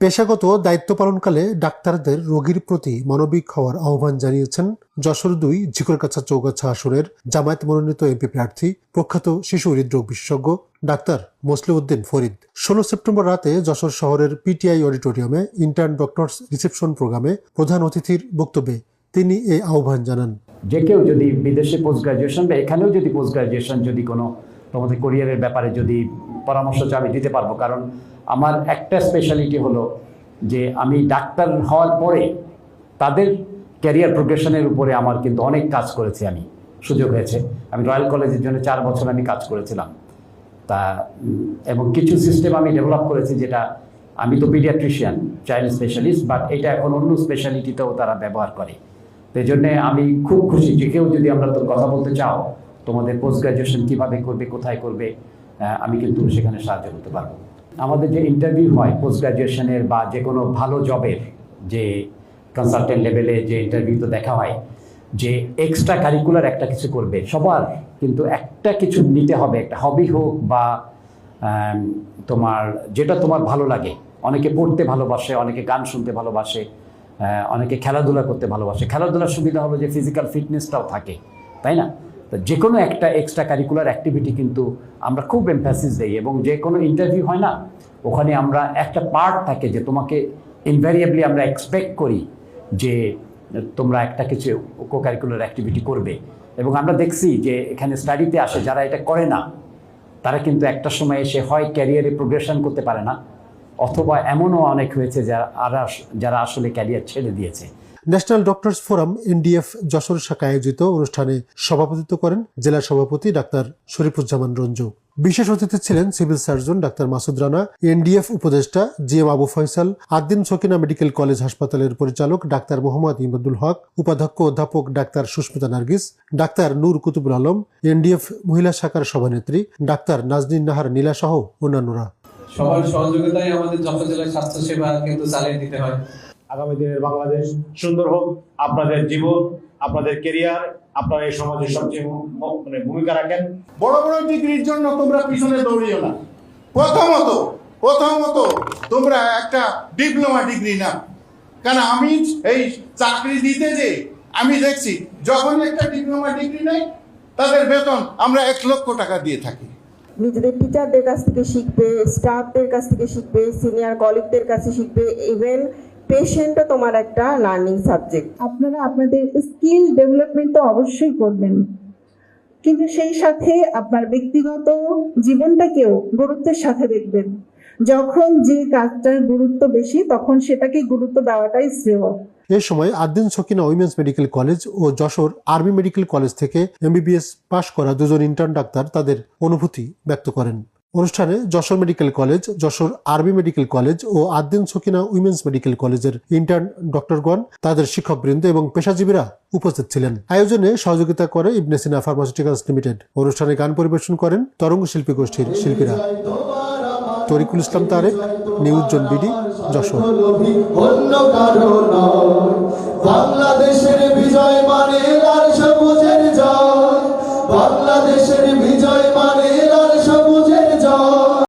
পেশাগত দায়িত্ব পালনকালে ডাক্তারদের রোগীর প্রতি মানবিক হওয়ার আহ্বান জানিয়েছেন যশোর দুই ঝিকরকাছা চৌগাছা আসনের জামায়াত মনোনীত এমপি প্রার্থী প্রখ্যাত শিশু হৃদরোগ বিশেষজ্ঞ ডাক্তার মোসলিউদ্দিন ফরিদ। ষোলো সেপ্টেম্বর রাতে যশোর শহরের পিটিআই অডিটোরিয়ামে ইন্টার্ন ডক্টরস রিসেপশন প্রোগ্রামে প্রধান অতিথির বক্তব্যে তিনি এই আহ্বান জানান। যে কেউ যদি বিদেশে পোস্ট গ্রাজুয়েশন বা এখানেও যদি পোস্ট গ্রাজুয়েশন যদি কোনো তোমাদের কোরিয়ারের ব্যাপারে যদি পরামর্শ চাও আমি দিতে পারব। কারণ আমার একটা স্পেশালিটি হলো যে আমি ডাক্তার হওয়ার পরে তাদের ক্যারিয়ার প্রোগ্রেশনের উপরে আমার কিন্তু অনেক কাজ করেছি আমি। সুযোগ হয়েছে। আমি রয়্যাল কলেজের জন্য চার বছর আমি কাজ করেছিলাম। তা এবং কিছু সিস্টেম আমি ডেভেলপ করেছি যেটা আমি তো পিডিয়াট্রিশিয়ান চাইল্ড স্পেশালিস্ট বাট এটা এখন অন্য স্পেশালিটিতেও তারা ব্যবহার করে। এই জন্যে আমি খুব খুশি যে কেউ যদি আমরা তো কথা বলতে চাও, তোমাদের পোস্ট গ্রাজুয়েশন কীভাবে করবে, কোথায় করবে আমি কিন্তু সেখানে সাহায্য করতে পারব। আমাদের যে ইন্টারভিউ হয় পোস্ট গ্রাজুয়েশনের বা যে কোনো ভালো জবের যে কনসালটেন্ট লেভেলে যে ইন্টারভিউ তো দেখা হয়, যে এক্সট্রা কারিকুলার একটা কিছু করবে, সবার কিন্তু একটা কিছু নিতে হবে, একটা হবি হোক বা তোমার যেটা তোমার ভালো লাগে। অনেকে পড়তে ভালোবাসে, অনেকে গান শুনতে ভালোবাসে অনেকে খেলাধুলা করতে ভালোবাসে। খেলাধুলার সুবিধা হলো যে ফিজিক্যাল ফিটনেসটাও থাকে, তাই না? তো যে কোনো একটা এক্সট্রা কারিকুলার অ্যাক্টিভিটি কিন্তু আমরা খুব এমফ্যাসিস দিই এবং যে কোনো ইন্টারভিউ হয় না, ওখানে আমরা একটা পার্ট থাকে যে তোমাকে ইনভ্যারিয়েবলি আমরা এক্সপেক্ট করি যে তোমরা একটা কিছু কো কারিকুলার অ্যাক্টিভিটি করবে। এবং আমরা দেখছি যে এখানে স্টাডিতে আসে যারা এটা করে না, তারা কিন্তু একটা সময় এসে হয় ক্যারিয়ারে প্রোগ্রেশন করতে পারে না, অথবা এমনও অনেক হয়েছে যারা আরা যারা আসলে ক্যারিয়ার ছেড়ে দিয়েছে। National doctors forum NDF Jessore শাখা আয়োজিত অনুষ্ঠানে সভাপতিত্ব করেন জেলা সভাপতি ডাক্তার শরীফুজ্জামান রঞ্জু। বিশেষ অতিথি ছিলেন civil surgeon doctor Masud Rana, NDF উপদেষ্টা G M Abu Faisal Addin Sakina medical college হাসপাতালের পরিচালক ডাক্তার মোহাম্মদ ইমাদুল হক, উপাধ্যক্ষ অধ্যাপক doctor Susmita Nargis, doctor Nur Qutubul Alam, NDF মহিলা শাখার সভানেত্রী ডাক্তার নাজনীন নাহার নীলা সহ অন্যান্যরা। সবার সহযোগিতায় আমাদের যশোর জেলার স্বাস্থ্য সেবা কিন্তু চালিয়ে দিতে হয়। আগামী দিনের বাংলাদেশ সুন্দর হোক আপনাদের জীবন আপনাদের কেরিয়ার আপনারা এই সমাজের সবচেয়ে মানে ভূমিকা রাখেন। বড় বড় ডিগ্রির জন্য তোমরা পিছনে দৌড়িও না। প্রথমত প্রথমত তোমরা একটা ডিপ্লোমা ডিগ্রি না কারণ আমি এই চাকরি দিতে যে আমি দেখছি যখন একটা ডিপ্লোমা ডিগ্রি নেই তাদের বেতন আমরা এক লক্ষ টাকা দিয়ে থাকি। নিজেদের টিচারদের কাছ থেকে শিখবে স্টাফদের কাছ থেকে শিখবে সিনিয়র কলিগদের কাছে শিখবে ইভেন পেশেন্টও তোমার একটা লার্নিং সাবজেক্ট আপনারা আপনাদের স্কিল ডেভেলপমেন্ট তো অবশ্যই করবেন। কিন্তু সেই সাথে আপনার ব্যক্তিগত জীবনটাকেও গুরুত্বের সাথে দেখবেন। যখন যে কাজটার গুরুত্ব বেশি তখন সেটাকে গুরুত্ব দেওয়াটাই শ্রেয়। এ সময় Addin Sakina women's medical college ও যশোর আর্মি মেডিকেল কলেজ থেকে এমবিবিএস পাশ করা দুজন ইন্টার্ন ডাক্তার তাদের অনুভূতি ব্যক্ত করেন। অনুষ্ঠানে যশোর মেডিকেল কলেজ, যশোর আরবি মেডিকেল কলেজ ও আদ্দিন সকিনা উইমেন্স মেডিকেল কলেজের ইন্টার্ন ডক্টরগণ, তাদের শিক্ষকবৃন্দ এবং পেশাজীবীরা উপস্থিত ছিলেন। আয়োজনে সহযোগিতা করে ইবনেসিনা ফার্মাসিউটিক্যালস লিমিটেড অনুষ্ঠানে গান পরিবেশন করেন তরঙ্গ শিল্পী গোষ্ঠীর শিল্পীরা। Tarikul Islam Tarek, news zone BD, Jessore. বাংলাদেশের বিজয় মানে